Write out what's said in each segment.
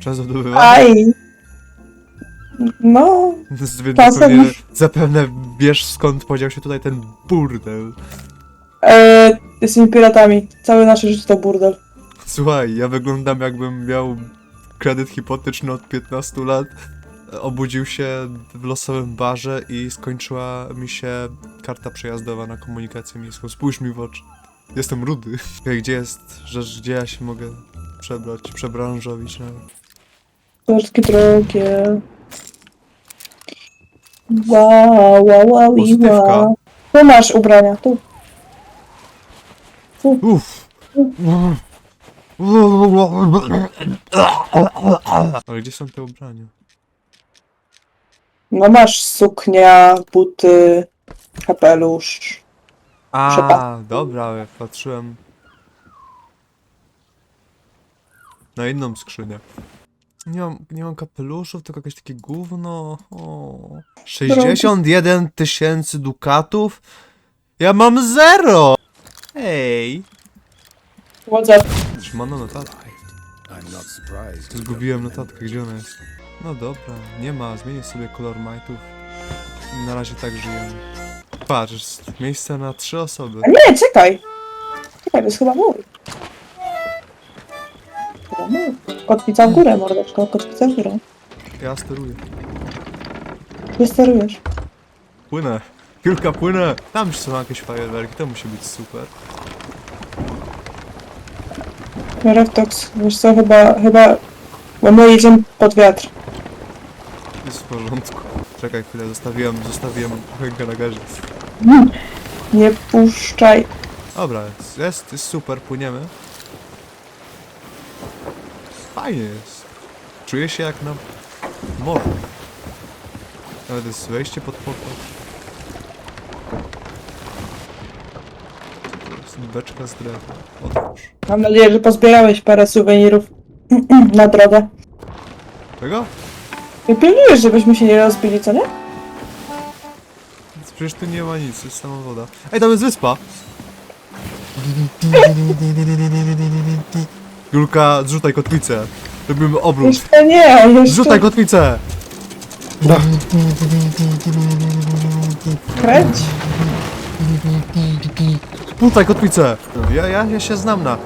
Czas zdobywa. Aj! No, Czasem- Zapewne, zapewne wiesz skąd podział się tutaj ten burdel. e, jesteśmy piratami. Całe nasze życie to burdel. Słuchaj, ja wyglądam jakbym miał kredyt hipoteczny od 15 lat. Obudził się w losowym barze i skończyła mi się karta przejazdowa na komunikację miejską. Spójrz mi w oczy. Jestem rudy. Ej, Gdzie jest rzecz, gdzie ja się mogę przebrać, przebranżowić nawet? Wszystkie drogie. Wow, wow, wow, i Pozytywka. wow. Tu masz ubrania, tu. Uff. Ale gdzie są te ubrania? No masz suknia, buty, kapelusz. A, Przepa- dobra, ja patrzyłem na inną skrzynię. Nie mam, nie mam kapeluszów, tylko jakieś takie gówno. O. 61 tysięcy dukatów? Ja mam zero! Ej! What's up? Trzymano notatkę. Zgubiłem notatkę, gdzie ona jest? No dobra, nie ma, zmienię sobie kolor majtów. Na razie tak żyjemy. Patrz, miejsce na trzy osoby. A nie, czekaj! Czekaj, to jest chyba mój. Mój. Kotwica w górę, mordeczko, kotwica w górę. Ja steruję. Ty sterujesz. Płynę. Kilka płynę. Tam są jakieś fajerwerki, to musi być super. Reftox, wiesz co, chyba, chyba... Bo my jedziemy pod wiatr. Jest w porządku. Czekaj chwilę, zostawiłem, zostawiłem rękę na gazie. Nie puszczaj. Dobra, jest, jest super, płyniemy. Fajnie jest. Czuję się jak na morzu. Nawet jest wejście pod pokład. Co to jest? Beczka z drewna. Otwórz. Mam nadzieję, że pozbierałeś parę suwenirów na drogę. Czego? I pilnujesz, żebyśmy się nie rozbili, co nie? Przecież tu nie ma nic, jest sama woda. Ej, tam jest wyspa! Julka, zrzucaj kotwicę. Robimy obrót. Jeszcze nie, jeszcze... Zrzucaj kotwicę! Kręć. Tutaj kotwicę! Ja, ja, ja się znam na e,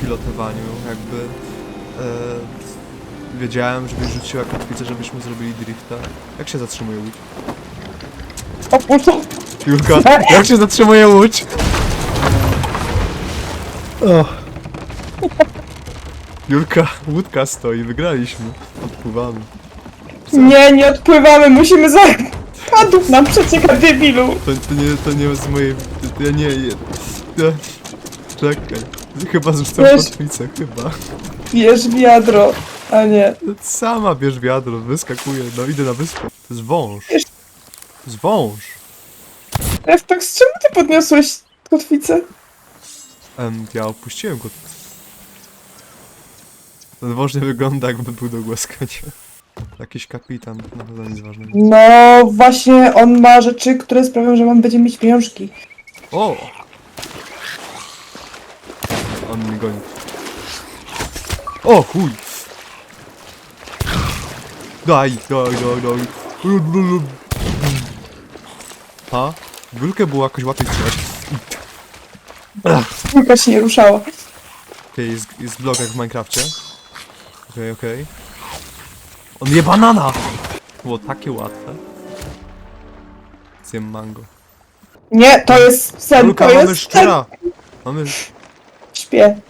pilotowaniu, jakby e, wiedziałem, żebyś rzuciła kotwicę, żebyśmy zrobili drifta. Jak się zatrzymuje łódź? O, o, to. Julka, jak się zatrzymuje łódź? O. Julka, łódka stoi, wygraliśmy. Odpływamy. Nie, nie odpływamy, musimy za... Kadłub nam przecieka, debilu. To, to nie, to nie z mojej... Ja nie... Ja, ja, czekaj. Chyba zrzucam Wiesz- kotwicę, chyba. Bierz wiadro, a nie. Sama bierz wiadro, wyskakuje, no idę na wyspę. To jest wąż. Wiesz- To jest wąż. Reftox, z czemu ty podniosłeś kotwicę? Em, ja opuściłem kotwicę. Ten nie wygląda jakby był do głaskania. Jakiś kapitan, na pewno nic ważnego. No, właśnie on ma rzeczy, które sprawią, że mam będziemy mieć pieniążki. O! On mnie goni. O, chuj! Daj, daj, daj, daj. Ha? Gulkę było jakoś łatwiej strzelać. Tylko się nie ruszała. Okej, jest, jest blok jak w Minecrafcie. Okej, okej. On je banana! Było takie łatwe. Zjem mango. Nie, to jest sen, Gulka, to mamy jest sen. szczura! Mamy... Śpię.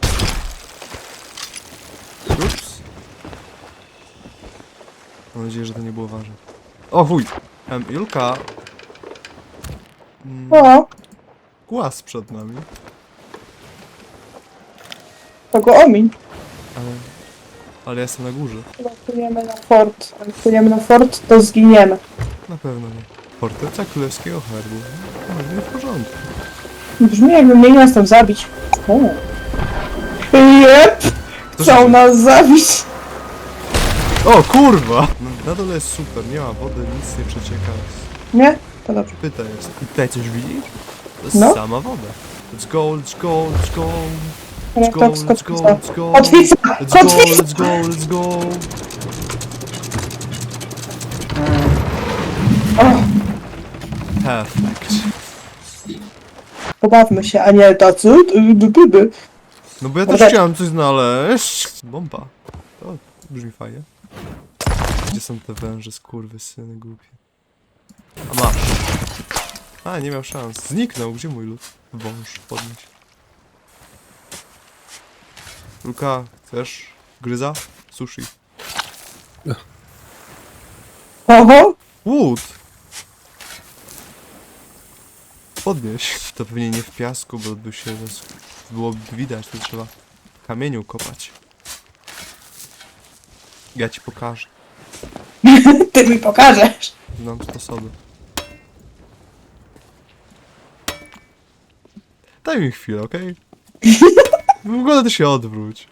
Ups. Mam nadzieję, że to nie było ważne. O chuj! Em, Julka... Mm, O, głaz przed nami. to go omiń. Ale... Ale ja jestem na górze. Płyniemy na fort. Płyniemy na fort, to zginiemy. Na pewno nie. Forteca Królewskiego Herbu. No, nie w porządku. Brzmi jakby mnie miał tam zabić. O. Jep, Kto chcą żyje? nas zabić. O kurwa! No, na dole jest super, nie ma wody, nic nie przecieka. Nie? To dobrze. Pyta jest. I tutaj coś widzisz? To jest No. sama woda. Let's go, let's go, let's go. Let's go, let's go, kotwica. let's go. Kotwica! Let's go, Kotwica! let's go, let's go. Perfect. pobawmy się, a nie tacy. y, by, by, by. No bo ja Dobra. też chciałem coś znaleźć. Bomba. To brzmi fajnie. Gdzie są te węże, skurwy, syny głupie? A masz. A, nie miał szans. Zniknął. Gdzie mój lód? Wąż, podnieś. Luka, chcesz gryza? Sushi. Oho! Wood! Podnieś. To pewnie nie w piasku, bo by się zas- byłoby widać, to trzeba w kamieniu kopać. Ja ci pokażę. Ty mi pokażesz. Znam sposoby. Daj mi chwilę, okej? W ogóle to się odwróć.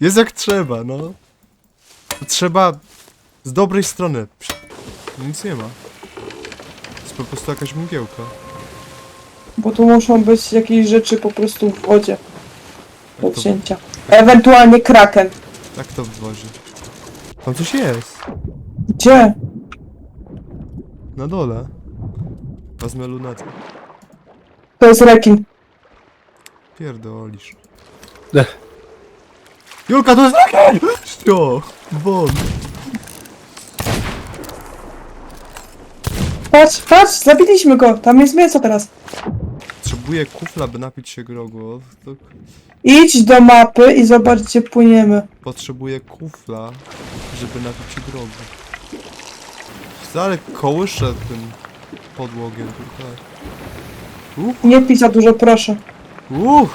Jest jak trzeba, no. Trzeba z dobrej strony. Nic nie ma. Jest po prostu jakaś mgiełka. Bo tu muszą być jakieś rzeczy po prostu w wodzie do Jak to, wzięcia. Ewentualnie kraken. jak to w wozie? Tam coś jest. Gdzie? Na dole. Wezmę lunetę. To jest rekin. Pierdolisz. Julka, to jest rakiet! O, won. Patrz, patrz, zabiliśmy go. Tam jest mięso teraz. Potrzebuję kufla, by napić się grogu. O, To Idź do mapy i zobacz, gdzie płyniemy. potrzebuję kufla, żeby napić się grogu. Stary kołyszę tym podłogiem tutaj. Nie pij za dużo, proszę. Uch,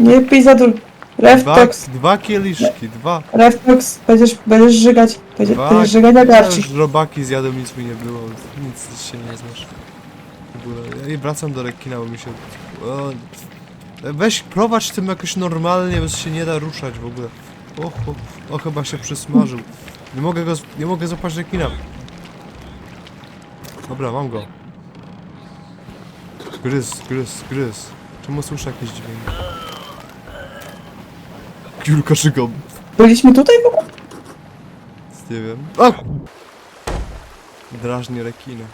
Nie pij za dużo. dwa, Reftox, dwa kieliszki, dwa. reftox, będziesz, będziesz żygać. Będziesz, Dwa, będziesz żygać ja Archie. już robaki zjadłem, nic mi nie było, nic się nie znasz. W ogóle, ja i wracam do rekina, bo mi się... O, weź, prowadź tym jakoś normalnie, bo się nie da ruszać w ogóle. O, o, o chyba się przysmażył. Nie mogę go, z- nie mogę złapać rekina. Dobra, mam go. Gryz, gryz, gryz. Czemu słyszę jakiś dźwięk? Julka szygom. Byliśmy tutaj w ogóle? Nie wiem. A! Drażnie rekiny.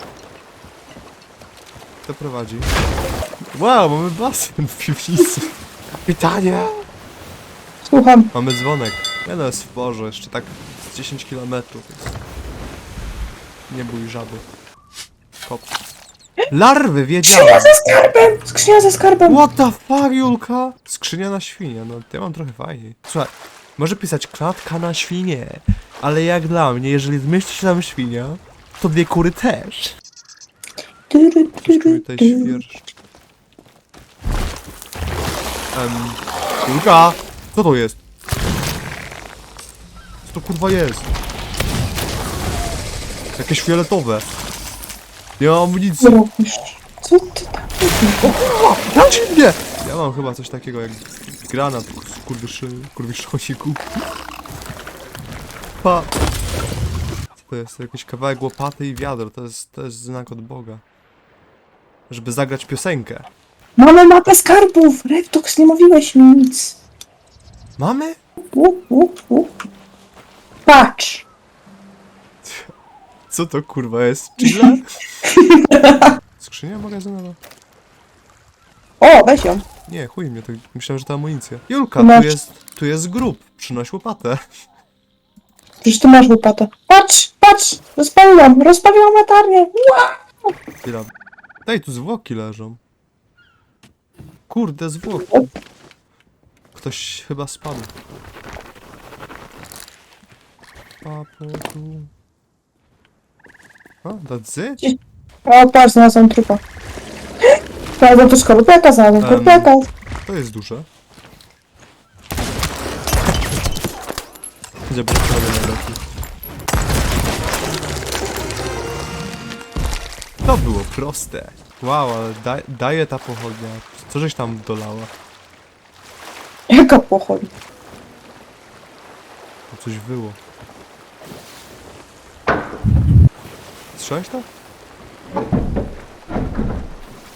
Kto prowadzi? Wow, mamy basen w piwnicy. Pytanie! Słucham. Mamy dzwonek. Nie no, jest w porze, jeszcze tak z 10 km jest. Nie bój żaby. Kop. Larwy, wiedziałem! Skrzynia ze skarbem! Skrzynia ze skarbem! What the fuck, Julka? Skrzynia na świnie, no ja mam trochę fajniej. Słuchaj, może pisać klatka na świnie, ale jak dla mnie, jeżeli zmieści się tam świnia, to dwie kury też. Tyry, Coś tutaj tyry. świerszcz. Em, Julka, co to jest? Co to kurwa jest? Jakieś fioletowe. Nie mam amunicji. Co robisz? Co ty tam robisz? Dajcie mnie! Ja mam chyba coś takiego jak granat z kurwyszy, kurwiszoniku. Pa! Co to jest? Jakiś kawałek łopaty i wiadro. To jest, to jest znak od Boga. Żeby zagrać piosenkę. Mamy mapę skarbów! Reftox, nie mówiłeś mi nic. Mamy? U, u, u. Patrz! Co to kurwa jest? Chile? Skrzynia magazynowa? O, weź ją. Nie, chuj mnie, to myślałem, że to amunicja. Julka, Masz. tu jest, tu jest grób. Przynoś łopatę. Przecież ty masz łopatę. Patrz, patrz! Rozpaliłam, rozpaliłam latarnię. Chwila. Daj, tu zwłoki leżą. Kurde, zwłoki. Ktoś chyba spadł. Papo tu. A, that's it? O, patrz, znalazłam trupa. Znalazłam też skorpiaka, znalazłam Em. skorpiaka. To jest duże. Gdzie prawie najlepiej. To było proste. Wow, ale da, daje ta pochodnia. Co żeś tam dolała? Jaka pochodnia? To coś wyło. Słyszałeś to?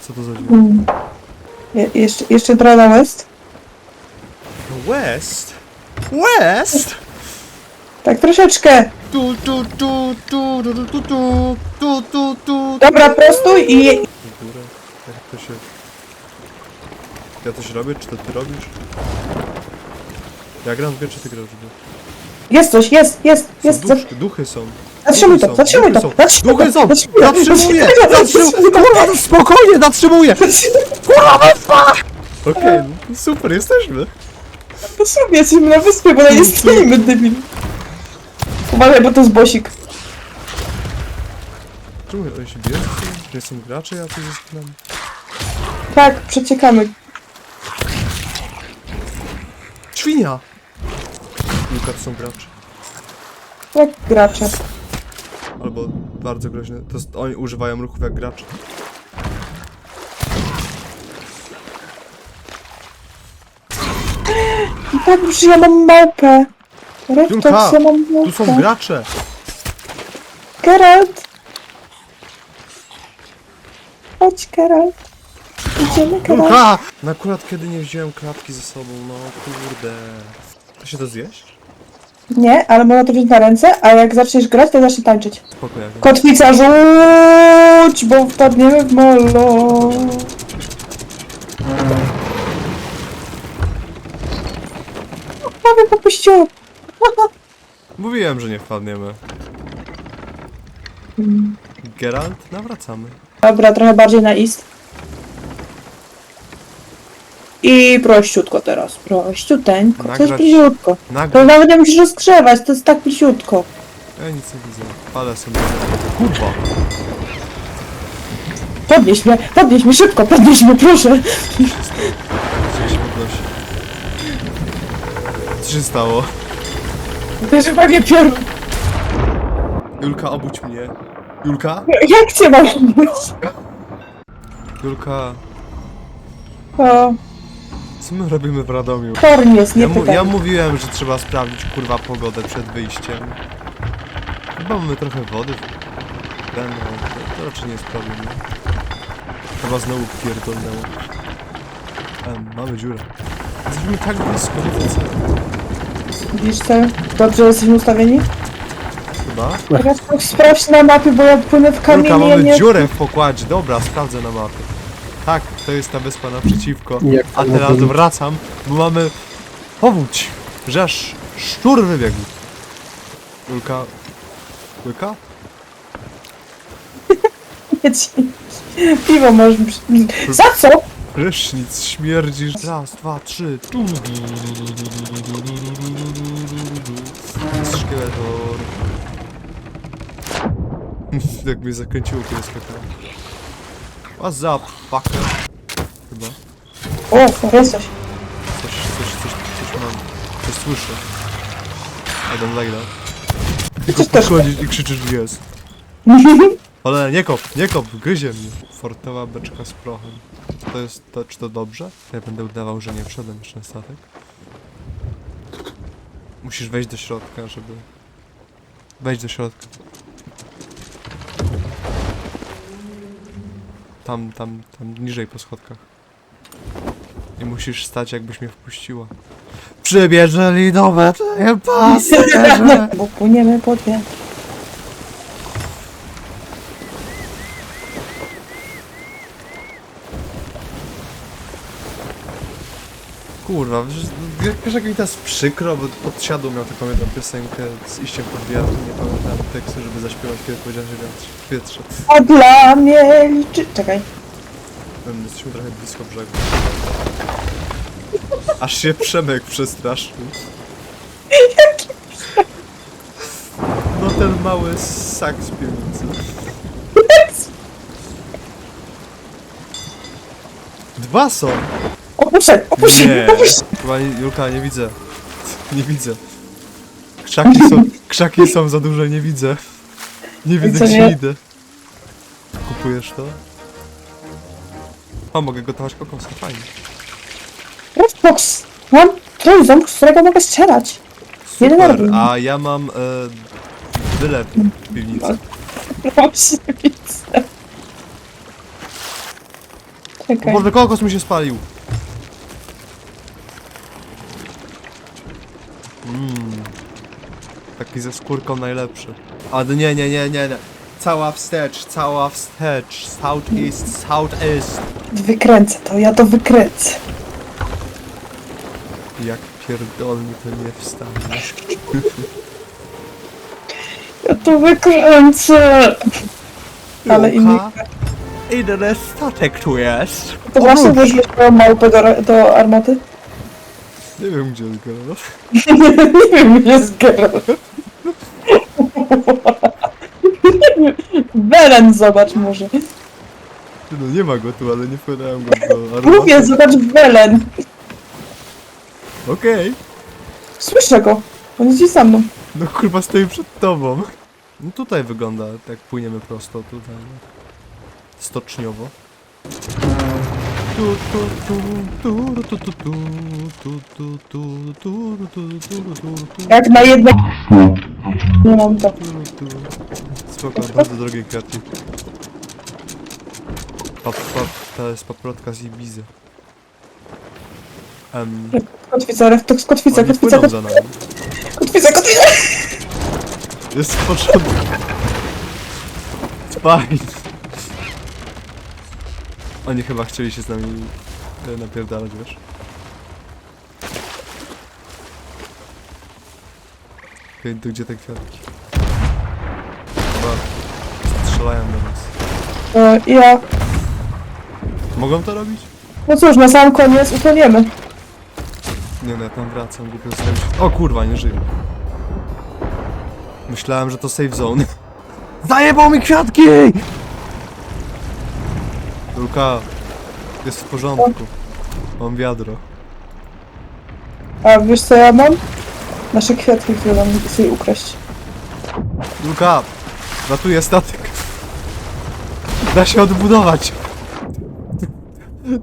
Co to za dźwięk? Mm. Je, jeszcze, jeszcze Drada West? West! West! Tak troszeczkę. Tu, tu, tu, tu, tu, tu, tu, tu, tu, tu, tu. Dobra, prostuj i... W górę. Jak to się... Ja coś robię, czy to ty robisz? Ja gram w grę, czy ty grasz w grę? Jest coś, jest, jest, Są jest. duchy, duchy są. Zatrzymuj to, zatrzymuj to, zatrzymuj Duchy to, są! zatrzymuj to, Zatrzymuję! zatrzymuj to, Zatrzymuję! Kurwa, spokojnie, zatrzymuję! Okej, no super, jesteśmy. To sobie jesteśmy na wyspie, bo na nie stoimy, debil. Uważaj, bo to jest bosik. Czemu oni się biją? Że są gracze, ja tu zesknam. Tak, przeciekamy. Świnia! Luka, to są gracze. Jak gracze. Albo bardzo groźne. To oni używają ruchów jak gracze. I tak już ja mam małpę. Julka, ja mam małpę. Tu są gracze! Geralt! Chodź, Geralt. Idziemy, Geralt. Julka! No akurat kiedy nie wziąłem klatki ze sobą, no kurde. To się to zjeść? Nie, ale można to wziąć na ręce, a jak zaczniesz grać, to zacznie tańczyć. Spokojnie. Kotwica rzuć, bo wpadniemy w molo. Prawie popuściło. Mówiłem, że nie wpadniemy. Geralt, nawracamy. Dobra, trochę bardziej na ist. I prościutko teraz, prościuteńko, to jest Nagrać-. To Nagle. nawet nie musisz rozgrzewać, to jest tak bliziutko. Ja nic nie widzę. Palę sobie. Kurwa. Podnieś mnie, podnieś mnie szybko, podnieś mnie, proszę. Gdzie się podnosi? Co się stało? Wyżywanie piorun. Julka, obudź mnie. Julka? Jak cię mam mówić? Julka, O, co my robimy w Radomiu? Torn jest, nie Ja, mu, pytaj. ja mówiłem, że trzeba sprawdzić kurwa pogodę przed wyjściem. Chyba mamy trochę wody. no, to, to raczej nie jest problem. Chyba znowu pierdolnęło. Em, mamy dziurę. Jesteśmy tak blisko, widzę co. Widzisz co? Dobrze jesteśmy ustawieni? Chyba. Teraz sprawdź na mapie, bo ja płynę w kamienie, ja mamy nie... dziurę w pokładzie. Dobra, sprawdzę na mapie. Tak, to jest ta wyspa naprzeciwko. Jak A teraz wracam, bo mamy powódź, że aż szczur wybiegł. Julka? ci. Piwo możesz... Za co? Prysznic śmierdzisz. Raz, dwa, trzy. Tu. Szkieletor. tak mnie zakręciło, kiedy skakałem. What's up, fucker? Chyba. O, jesteś. Coś, coś, coś, coś mam. Coś słyszę. I don't like that. Tylko też- podchodzisz i krzyczysz jest. Ale nie kop, nie kop, gryzie mnie. Fortowa beczka z prochem. To jest to, czy to dobrze? Ja będę udawał, że nie wszedłem jeszcze na statek. Musisz wejść do środka, żeby... Wejść do środka. Tam, tam, tam niżej po schodkach. I musisz stać, jakbyś mnie wpuściła. Przybierze linowe, twoje pasażerze! Bo płyniemy pod wiatr. Kurwa, wiesz jak mi teraz przykro, bo pod siadło miał taką jedną piosenkę z iściem pod wiatr, nie pamiętam tekstu, żeby zaśpiewać, kiedy powiedziałem, że wiatr, wietrze. A dla mnie liczy... Czekaj. Em, Jesteśmy trochę blisko brzegu. Aż się Przemek przestraszył. No ten mały sak z piwnicy. Dwa są! Opuszczę, Nie, opuszczę. Chyba nie, Julka, nie widzę. Nie widzę. Krzaki są, krzaki są za duże, nie widzę. Nie widzę, gdzie idę. Kupujesz to? O, mogę gotować kokosy, fajnie. Redbox. Mam trójząb, z którego mogę strzelać. Super, a ja mam e, wylew w piwnicy. Mam się widzę. O Czekaj. Boże, kokos mi się spalił. Taki ze skórką najlepszy. A nie, nie, nie, nie, nie. Cała wstecz, cała wstecz. South east, south east. Wykręcę to, ja to wykręcę. Jak pierdolnie to nie wstanie. Ja to wykręcę. Ale inni... Inny statek tu jest. To właśnie włożyłeś moją małpę do, do armaty? Nie wiem gdzie jest Geralt. nie wiem, gdzie jest Geralt. Belen zobacz może. No nie ma go tu, ale nie wkładałem go do armaty. Mówię, zobacz Belen. Okej. Słyszę go. On jest gdzieś za mną. No kurwa stoi przed tobą. No tutaj wygląda, jak płyniemy prosto tutaj. no. Stoczniowo. Tu, tu, tu, tu, tu, tu, tu, tu, tu, tu, tu, tu, tu, tu, tu, tu, Jak na jednej... Nie mam to. Spoko, bardzo drogie kwiatki. Pap, pap, to jest paprotka z Ibizy. Um, Kotwica, reftoks, kotwica, oni kotwica, płyną za nami. kotwica, kotwica. Jest w porządku. Fajnie. Oni chyba chcieli się z nami e, napierdalać, wiesz? Okej, to gdzie te kwiatki? Chyba strzelają do nas. E, ja... Mogą to robić? No cóż, na sam koniec utoniemy. Nie no, ja tam wracam, głupio zostawić. O kurwa, nie żyję. Myślałem, że to safe zone. Zajebał mi kwiatki! Luka, jest w porządku. Mam wiadro. A wiesz co ja mam? Nasze kwiatki, które nam sobie ukraść. Luka, ratuję statek. Da się odbudować.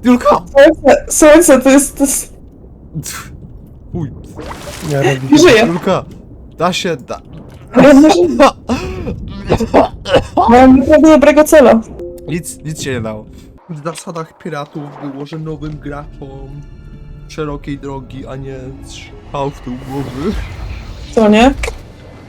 Julka! Słońce, słońce to jest... To jest... Uj, Nie żyje. Julka, da się, da. Ale nie żyje. Mam naprawdę dobrego cela. Nic, nic się nie dało. W zasadach piratów było, że nowym graczom szerokiej drogi, a nie strzał w tył głowy. Co nie?